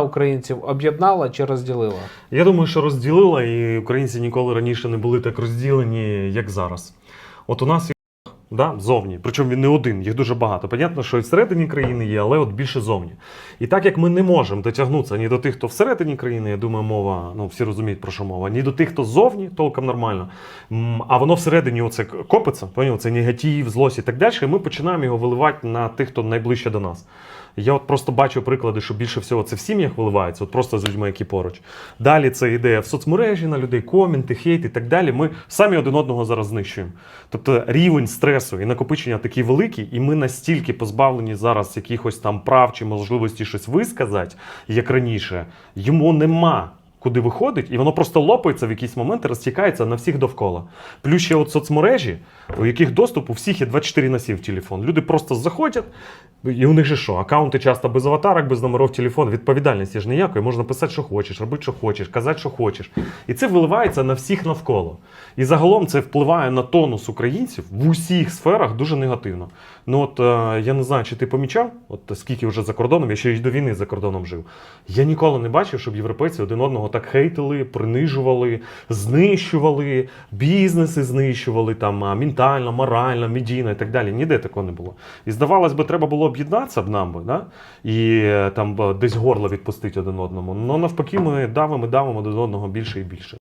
українців об'єднала чи розділила? Я думаю, що розділила, і українці ніколи раніше не були так розділені, як зараз. От у нас да, зовні, причому він не один, їх дуже багато. Понятно, що і всередині країни є, але от більше зовні. І так як ми не можемо дотягнутися ні до тих, хто всередині країни, я думаю, мова, ну всі розуміють про що мова, ні до тих, хто зовні, толком нормально. А воно всередині оце копиться, поняв, це негатив, злость і так далі. І ми починаємо його виливати на тих, хто найближче до нас. Я от просто бачу приклади, що більше всього це в сім'ях виливається, от просто з людьми, які поруч. Далі це йде в соцмережі на людей, коменти, хейт і так далі. Ми самі один одного зараз знищуємо. Тобто рівень стресу і накопичення такі великі, і ми настільки позбавлені зараз якихось там прав чи можливості щось висказати, як раніше, йому нема. Куди виходить, і воно просто лопається в якийсь момент і розтікається на всіх довкола. Плюс ще от соцмережі, у яких доступ у всіх є 24 на 7 в телефон. Люди просто заходять, і у них же що? Акаунти часто без аватарок, без номерів телефону. Відповідальності ж ніякої. Можна писати, що хочеш, робити, що хочеш, казати, що хочеш. І це виливається на всіх навколо. І загалом це впливає на тонус українців в усіх сферах дуже негативно. Ну от е, я не знаю, чи ти помічав, от скільки вже за кордоном, я ще й до війни за кордоном жив. Я ніколи не бачив, щоб європейці один одного так хейтили, принижували, знищували, бізнеси знищували там ментально, морально, медійно і так далі. Ніде такого не було. І здавалось би, треба було об'єднатися б нам би, да? і е, там десь горло відпустити один одному. Ну навпаки, ми давимо, давимо один одного більше і більше.